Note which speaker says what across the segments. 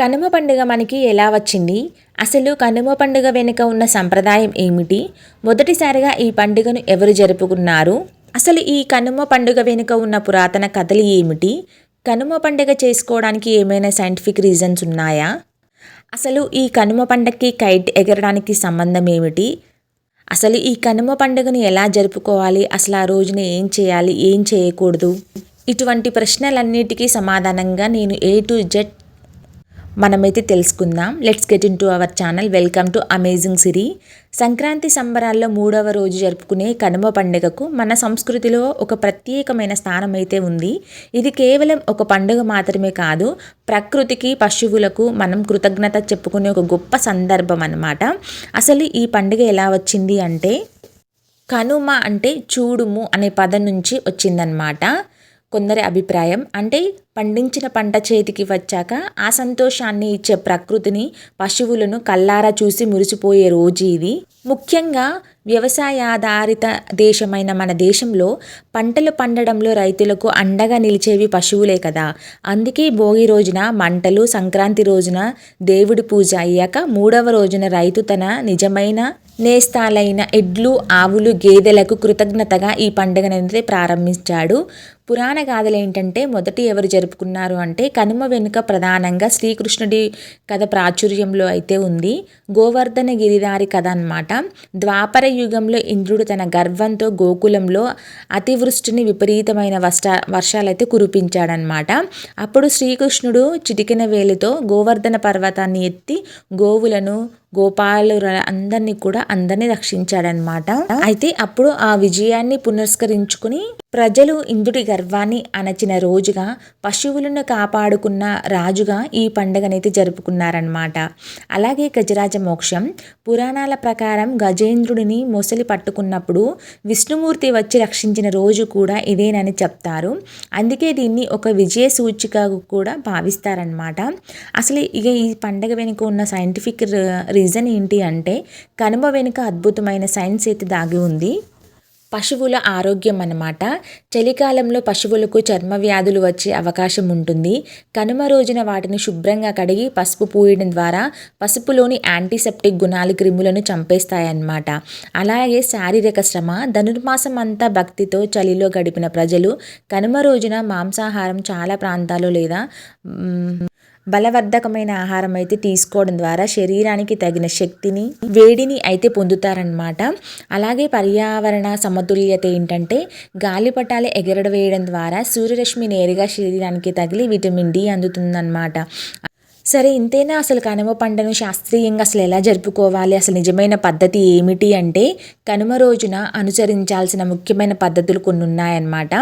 Speaker 1: కనుమ పండుగ మనకి ఎలా వచ్చింది? అసలు కనుమ పండుగ వెనుక ఉన్న సంప్రదాయం ఏమిటి? మొదటిసారిగా ఈ పండుగను ఎవరు జరుపుకున్నారు? అసలు ఈ కనుమ పండుగ వెనుక ఉన్న పురాతన కథలు ఏమిటి? కనుమ పండుగ చేసుకోవడానికి ఏమైనా సైంటిఫిక్ రీజన్స్ ఉన్నాయా? అసలు ఈ కనుమ పండగకి కైట్ ఎగరడానికి సంబంధం ఏమిటి? అసలు ఈ కనుమ పండుగను ఎలా జరుపుకోవాలి? అసలు ఆ రోజున ఏం చేయాలి? ఏం చేయకూడదు? ఇటువంటి ప్రశ్నలన్నిటికీ సమాధానంగా నేను ఏ టు జెడ్ మనమైతే తెలుసుకుందాం. Let's get into our channel welcome to amazing Siri Sankranti సంబరాల్లో మూడవ రోజు జరుపుకునే కనుమ పండుగకు మన సంస్కృతిలో ఒక ప్రత్యేకమైన స్థానం అయితే ఉంది. ఇది కేవలం ఒక పండుగ మాత్రమే కాదు ప్రకృతికి పశువులకు మనం కృతజ్ఞత చెప్పుకునే ఒక గొప్ప సందర్భం అన్నమాట. అసలు ఈ పండుగ ఎలా వచ్చింది అంటే కనుమ అంటే చూడుము అనే పదం నుంచి వచ్చిందనమాట కొందరి అభిప్రాయం. అంటే పండించిన పంట చేతికి వచ్చాక ఆ సంతోషాన్ని ఇచ్చే ప్రకృతిని పశువులను కల్లారా చూసి మురిసిపోయే రోజు ఇది. ముఖ్యంగా వ్యవసాయాధారిత దేశమైన మన దేశంలో పంటలు పండడంలో రైతులకు అండగా నిలిచేవి పశువులే కదా. అందుకే భోగి రోజున మంటలు సంక్రాంతి రోజున దేవుడి పూజ అయ్యాక మూడవ రోజున రైతు తన నిజమైన నేస్తాలైన ఎడ్లు ఆవులు గేదెలకు కృతజ్ఞతగా ఈ పండుగనైతే ప్రారంభించాడు. పురాణ గాథలు ఏంటంటే మొదటి ఎవరు జరుపుకున్నారు అంటే కనుమ వెనుక ప్రధానంగా శ్రీకృష్ణుడి కథ ప్రాచుర్యంలో అయితే ఉంది. గోవర్ధన గిరిదారి కథ అనమాట ద్వాపర యుగంలో ఇంద్రుడు తన గర్వంతో గోకులంలో అతివృష్టిని విపరీతమైన వర్ష వర్షాలైతే కురిపించాడనమాట అప్పుడు శ్రీకృష్ణుడు చిటికిన వేలితో గోవర్ధన పర్వతాన్ని ఎత్తి గోవులను గోపాలు అందరినీ కూడా అందరినీ రక్షించాడనమాట. అయితే అప్పుడు ఆ విజయాన్ని పునస్కరించుకుని ప్రజలు ఇంద్రుడి గర్వాన్ని అణచిన రోజుగా పశువులను కాపాడుకున్న రాజుగా ఈ పండుగనైతే జరుపుకున్నారనమాట. అలాగే గజరాజ మోక్షం పురాణాల ప్రకారం గజేంద్రుడిని మొసలి పట్టుకున్నప్పుడు విష్ణుమూర్తి వచ్చి రక్షించిన రోజు కూడా ఇదేనని చెప్తారు. అందుకే దీన్ని ఒక విజయ సూచిక కూడా భావిస్తారనమాట. అసలు ఇక ఈ పండగ వెనుక ఉన్న సైంటిఫిక్ రీజన్ ఏంటి అంటే కనుమ వెనుక అద్భుతమైన సైన్స్ అయితే దాగి ఉంది. పశువుల ఆరోగ్యం అన్నమాట. చలికాలంలో పశువులకు చర్మ వ్యాధులు వచ్చే అవకాశం ఉంటుంది. కనుమ రోజున వాటిని శుభ్రంగా కడిగి పసుపు పూయడం ద్వారా పసుపులోని యాంటీసెప్టిక్ గుణాలు క్రిములను చంపేస్తాయన్నమాట. అలాగే శారీరక శ్రమ ధనుర్మాసం అంతా భక్తితో చలిలో గడిపిన ప్రజలు కనుమ రోజున మాంసాహారం చాలా ప్రాంతాలు లేదా బలవర్ధకమైన ఆహారం అయితే తీసుకోవడం ద్వారా శరీరానికి తగిన శక్తిని వేడిని అయితే పొందుతారనమాట అలాగే పర్యావరణ సమతుల్యత ఏంటంటే గాలిపటాలు ఎగరడవేయడం ద్వారా సూర్యరశ్మి నేరుగా శరీరానికి తగిలి విటమిన్ డి అందుతుందన్నమాట. సరే ఇంతేనా? అసలు కనుమ పండుగను శాస్త్రీయంగా అసలు ఎలా జరుపుకోవాలి? అసలు నిజమైన పద్ధతి ఏమిటి అంటే కనుమ రోజున అనుసరించాల్సిన ముఖ్యమైన పద్ధతులు కొన్ని ఉన్నాయన్నమాట.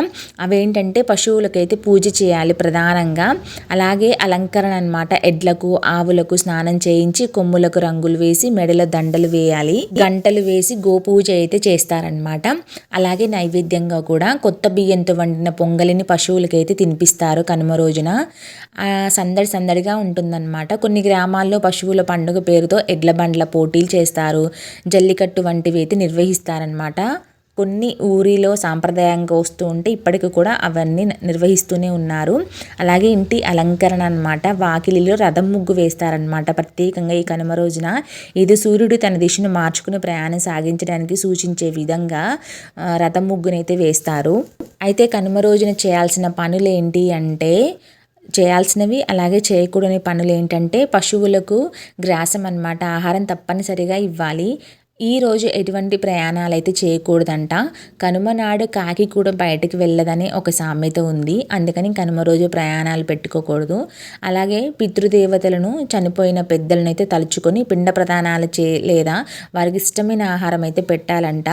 Speaker 1: అవేంటంటే పశువులకైతే పూజ చేయాలి ప్రధానంగా. అలాగే అలంకరణ అనమాట ఎడ్లకు ఆవులకు స్నానం చేయించి కొమ్ములకు రంగులు వేసి మెడల దండలు వేయాలి. గంటలు వేసి గోపూజ అయితే చేస్తారనమాట అలాగే నైవేద్యంగా కూడా కొత్త బియ్యంతో వండిన పొంగలిని పశువులకైతే తినిపిస్తారు కనుమ రోజున. సందడి సందడిగా ఉంటుంది ఉంటుందన్నమాట. కొన్ని గ్రామాల్లో పశువుల పండుగ పేరుతో ఎడ్ల బండ్ల పోటీలు చేస్తారు. జల్లికట్టు వంటివి అయితే నిర్వహిస్తారనమాట కొన్ని ఊరిలో సాంప్రదాయంగా వస్తూ ఉంటే ఇప్పటికి కూడా అవన్నీ నిర్వహిస్తూనే ఉన్నారు. అలాగే ఇంటి అలంకరణ అనమాట వాకిలిలో రథం ముగ్గు వేస్తారనమాట ప్రత్యేకంగా ఈ కనుమ రోజున ఇది సూర్యుడు తన దిశను మార్చుకుని ప్రయాణం సాగించడానికి సూచించే విధంగా రథం ముగ్గునైతే వేస్తారు. అయితే కనుమ రోజున చేయాల్సిన పనులు ఏంటి అంటే చేయాల్సినవి అలాగే చేయకూడని పనులు ఏంటంటే పశువులకు గ్రాసం అనమాట ఆహారం తప్పనిసరిగా ఇవ్వాలి. ఈ రోజు ఎటువంటి ప్రయాణాలు అయితే చేయకూడదంట. కనుమ నాడు కాకి కూడా బయటకు వెళ్ళదని ఒక సామెత ఉంది. అందుకని కనుమ రోజు ప్రయాణాలు పెట్టుకోకూడదు. అలాగే పితృదేవతలను చనిపోయిన పెద్దలను అయితే తలుచుకొని పిండ ప్రదానాలు చే లేదా వారికి ఇష్టమైన ఆహారం అయితే పెట్టాలంట.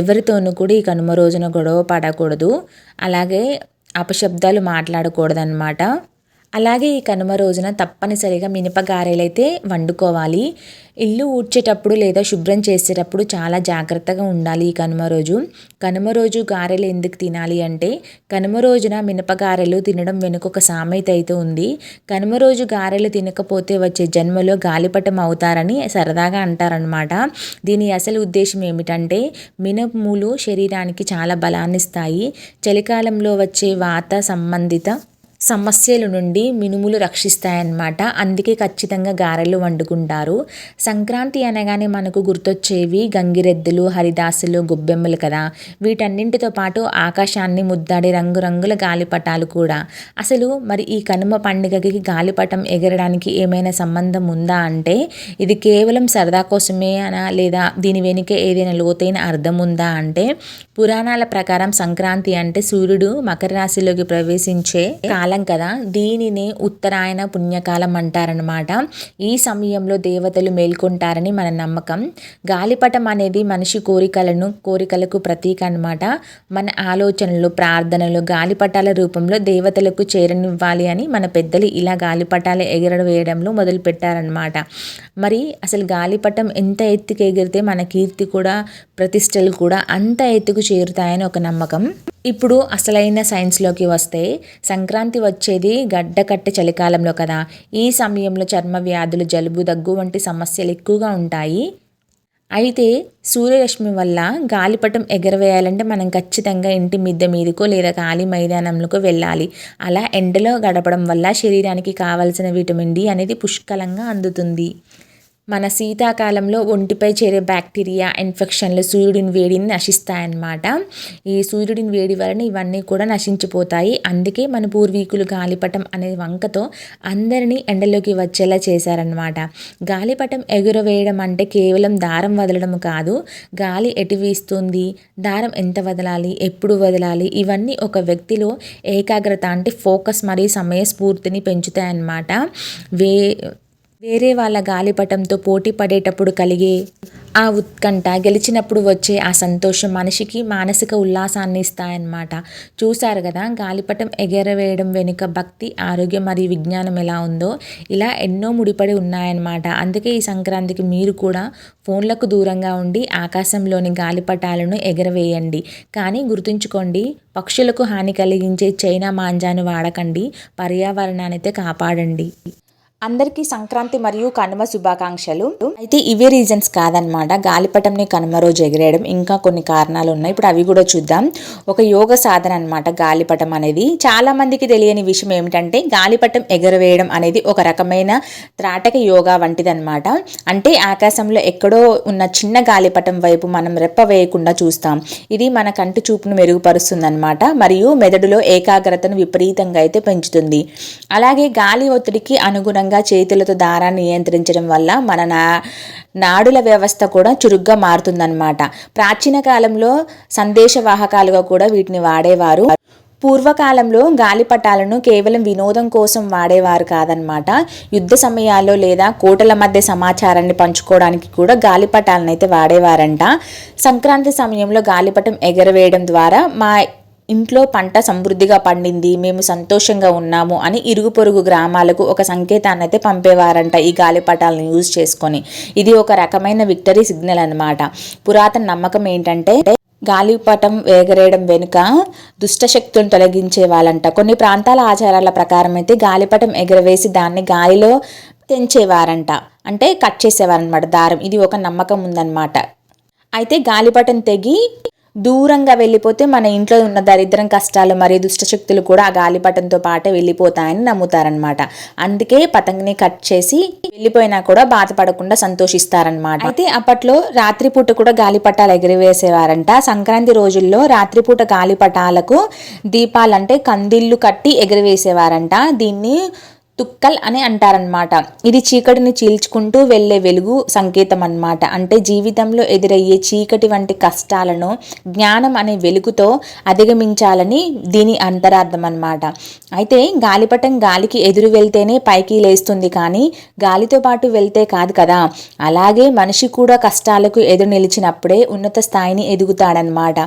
Speaker 1: ఎవరితోనూ కూడా ఈ కనుమ రోజున గొడవ పడకూడదు. అలాగే అపశబ్దాలు మాట్లాడకూడదన్నమాట. అలాగే ఈ కనుమ రోజున తప్పనిసరిగా మినపగారెలైతే వండుకోవాలి. ఇల్లు ఊడ్చేటప్పుడు లేదా శుభ్రం చేసేటప్పుడు చాలా జాగ్రత్తగా ఉండాలి ఈ కనుమ రోజు. కనుమ రోజు గారెలు ఎందుకు తినాలి అంటే కనుమ రోజున మినపగారెలు తినడం వెనుక ఒక సామెత అయితే ఉంది. కనుమ రోజు గారెలు తినకపోతే వచ్చే జన్మలో గాలిపటం అవుతారని సరదాగా అంటారనమాట దీని అసలు ఉద్దేశం ఏమిటంటే మినపములు శరీరానికి చాలా బలాన్ని ఇస్తాయి చలికాలంలో వచ్చే వాత సంబంధిత సమస్యల నుండి మినుములు రక్షిస్తాయన్నమాట. అందుకే ఖచ్చితంగా గారెలు వండుకుంటారు. సంక్రాంతి అనగానే మనకు గుర్తొచ్చేవి గంగిరెద్దులు హరిదాసులు గొబ్బెమ్మలు కదా. వీటన్నింటితో పాటు ఆకాశాన్ని ముద్దాడి రంగురంగుల గాలిపటాలు కూడా. అసలు మరి ఈ కనుమ పండుగకి గాలిపటం ఎగరడానికి ఏమైనా సంబంధం ఉందా అంటే ఇది కేవలం సరదా కోసమే అనా లేదా దీని వెనుక ఏదైనా లోతైన అర్థం ఉందా అంటే పురాణాల ప్రకారం సంక్రాంతి అంటే సూర్యుడు మకర రాశిలోకి ప్రవేశించే కాలం కదా. దీనినే ఉత్తరాయణ పుణ్యకాలం అంటారనమాట ఈ సమయంలో దేవతలు మేల్కొంటారని మన నమ్మకం. గాలిపటం అనేది మనిషి కోరికలను కోరికలకు ప్రతీక అనమాట మన ఆలోచనలు ప్రార్థనలు గాలిపటాల రూపంలో దేవతలకు చేరనివ్వాలి అని మన పెద్దలు ఇలా గాలిపటాలు ఎగరవేయడంలో వేయడంలో మరి అసలు గాలిపటం ఎంత ఎత్తుకు ఎగిరితే మన కీర్తి కూడా ప్రతిష్టలు కూడా అంత ఎత్తుకు చేరుతాయని ఒక నమ్మకం. ఇప్పుడు అసలైన సైన్స్లోకి వస్తే సంక్రాంతి వచ్చేది గడ్డకట్టె చలికాలంలో కదా. ఈ సమయంలో చర్మ వ్యాధులు జలుబు దగ్గు వంటి సమస్యలు ఎక్కువగా ఉంటాయి. అయితే సూర్యరశ్మి వల్ల గాలిపటం ఎగరవేయాలంటే మనం ఖచ్చితంగా ఇంటి మిద్దె మీదకో లేదా ఖాళీ మైదానంలోకో వెళ్ళాలి. అలా ఎండలో గడపడం వల్ల శరీరానికి కావలసిన విటమిన్ డి అనేది పుష్కలంగా అందుతుంది. మన శీతాకాలంలో ఒంటిపై చేరే బ్యాక్టీరియా ఇన్ఫెక్షన్లు సూర్యుడిని వేడిని నశిస్తాయన్నమాట. ఈ సూర్యుడిని వేడి వలన ఇవన్నీ కూడా నశించిపోతాయి. అందుకే మన పూర్వీకులు గాలిపటం అనే వంకతో అందరినీ ఎండలోకి వచ్చేలా చేశారనమాట గాలిపటం ఎగురవేయడం అంటే కేవలం దారం వదలడం కాదు. గాలి ఎటు వీస్తుంది? దారం ఎంత వదలాలి? ఎప్పుడు వదలాలి? ఇవన్నీ ఒక వ్యక్తిలో ఏకాగ్రత అంటే ఫోకస్ మరియు సమయ స్ఫూర్తిని పెంచుతాయన్నమాట. వే వేరే వాళ్ళ గాలిపటంతో పోటీ పడేటప్పుడు కలిగే ఆ ఉత్కంఠ గెలిచినప్పుడు వచ్చే ఆ సంతోషం మనిషికి మానసిక ఉల్లాసాన్ని ఇస్తాయన్నమాట. చూశారు కదా గాలిపటం ఎగరవేయడం వెనుక భక్తి ఆరోగ్యం మరియు విజ్ఞానం ఎలా ఉందో ఇలా ఎన్నో ముడిపడి ఉన్నాయన్నమాట. అందుకే ఈ సంక్రాంతికి మీరు కూడా ఫోన్లకు దూరంగా ఉండి ఆకాశంలోని గాలిపటాలను ఎగరవేయండి. కానీ గుర్తుంచుకోండి పక్షులకు హాని కలిగించే చైనా మాంజాను వాడకండి పర్యావరణాన్ని అయితే కాపాడండి. అందరికీ సంక్రాంతి మరియు కనుమ శుభాకాంక్షలు. అయితే ఇవే రీజన్స్ కాదనమాట గాలిపటంని కనుమ రోజు ఎగిరేయడం ఇంకా కొన్ని కారణాలు ఉన్నాయి. ఇప్పుడు అవి కూడా చూద్దాం. ఒక యోగ సాధన అనమాట గాలిపటం అనేది. చాలా మందికి తెలియని విషయం ఏమిటంటే గాలిపటం ఎగరవేయడం అనేది ఒక రకమైన త్రాటక యోగా వంటిదన్నమాట. అంటే ఆకాశంలో ఎక్కడో ఉన్న చిన్న గాలిపటం వైపు మనం రెప్ప వేయకుండా చూస్తాం. ఇది మన కంటి చూపును మెరుగుపరుస్తుందన్నమాట. మరియు మెదడులో ఏకాగ్రతను విపరీతంగా అయితే పెంచుతుంది. అలాగే గాలి ఒత్తిడికి అనుగుణంగా విధంగా చేతులతో దారాన్ని నియంత్రించడం వల్ల మన నా నాడుల వ్యవస్థ కూడా చురుగ్గా మారుతుందన్నమాట. ప్రాచీన కాలంలో సందేశవాహకాలుగా కూడా వీటిని వాడేవారు. పూర్వకాలంలో గాలిపటాలను కేవలం వినోదం కోసం వాడేవారు కాదనమాట యుద్ధ సమయాల్లో లేదా కోటల మధ్య సమాచారాన్ని పంచుకోవడానికి కూడా గాలిపటాలను అయితే వాడేవారంట. సంక్రాంతి సమయంలో గాలిపటం ఎగరవేయడం ద్వారా మా ఇంట్లో పంట సమృద్ధిగా పండింది మేము సంతోషంగా ఉన్నాము అని ఇరుగు పొరుగు గ్రామాలకు ఒక సంకేతాన్ని అయితే పంపేవారంట ఈ గాలిపటాలను యూజ్ చేసుకొని. ఇది ఒక రకమైన విక్టరీ సిగ్నల్ అనమాట పురాతన నమ్మకం ఏంటంటే గాలిపటం వేగరేయడం వెనుక దుష్టశక్తులను తొలగించే వాళ్ళంట. కొన్ని ప్రాంతాల ఆచారాల ప్రకారం అయితే గాలిపటం ఎగరవేసి దాన్ని గాలిలో తెంచేవారంట. అంటే కట్ చేసేవారనమాట దారం. ఇది ఒక నమ్మకం ఉందన్నమాట. అయితే గాలిపటం తెగి దూరంగా వెళ్ళిపోతే మన ఇంట్లో ఉన్న దరిద్రం కష్టాలు మరియు దుష్టశక్తులు కూడా ఆ గాలిపటంతో పాటే వెళ్ళిపోతాయని నమ్ముతారనమాట అందుకే పతంగిని కట్ చేసి వెళ్ళిపోయినా కూడా బాధపడకుండా సంతోషిస్తారనమాట అయితే అప్పట్లో రాత్రిపూట కూడా గాలిపటాలు ఎగిరివేసేవారంట. సంక్రాంతి రోజుల్లో రాత్రిపూట గాలిపటాలకు దీపాలంటే కందిళ్ళు కట్టి ఎగిరివేసేవారంట. దీన్ని తుక్కల్ అని అంటారనమాట ఇది చీకటిని చీల్చుకుంటూ వెళ్ళే వెలుగు సంకేతం అనమాట అంటే జీవితంలో ఎదురయ్యే చీకటి వంటి కష్టాలను జ్ఞానం అనే వెలుగుతో అధిగమించాలని దీని అంతరార్థం అనమాట అయితే గాలిపటం గాలికి ఎదురు వెళ్తేనే పైకి లేస్తుంది కానీ గాలితో పాటు వెళ్తే కాదు కదా. అలాగే మనిషి కూడా కష్టాలకు ఎదురు నిలిచినప్పుడే ఉన్నత స్థాయిని ఎదుగుతాడనమాట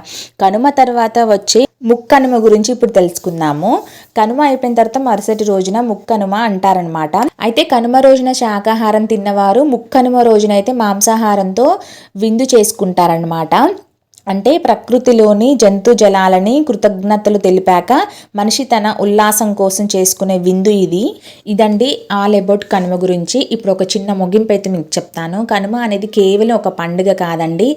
Speaker 1: కనుమ తర్వాత వచ్చే ముక్కనుమ గురించి ఇప్పుడు తెలుసుకుందాము. కనుమ అయిపోయిన తర్వాత మరుసటి రోజున ముక్కనుమ అంటారనమాట. అయితే కనుమ రోజున శాకాహారం తిన్నవారు ముక్కనుమ రోజున అయితే మాంసాహారంతో విందు చేసుకుంటారనమాట. అంటే ప్రకృతిలోని జంతు జలాలని కృతజ్ఞతలు తెలిపాక మనిషి తన ఉల్లాసం కోసం చేసుకునే విందు ఇది. ఇదండి ఆల్ అబౌట్ కనుమ గురించి. ఇప్పుడు ఒక చిన్న ముగింపు అయితే మీకు చెప్తాను. కనుమ అనేది కేవలం ఒక పండుగ కాదండి.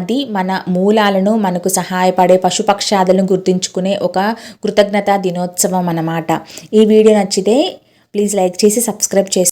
Speaker 1: అది మన మూలాలను మనకు సహాయపడే పశుపక్షాదులను గుర్తుంచుకునే ఒక కృతజ్ఞత దినోత్సవం అన్నమాట. ఈ వీడియో నచ్చితే ప్లీజ్ లైక్ చేసి సబ్స్క్రైబ్ చేసి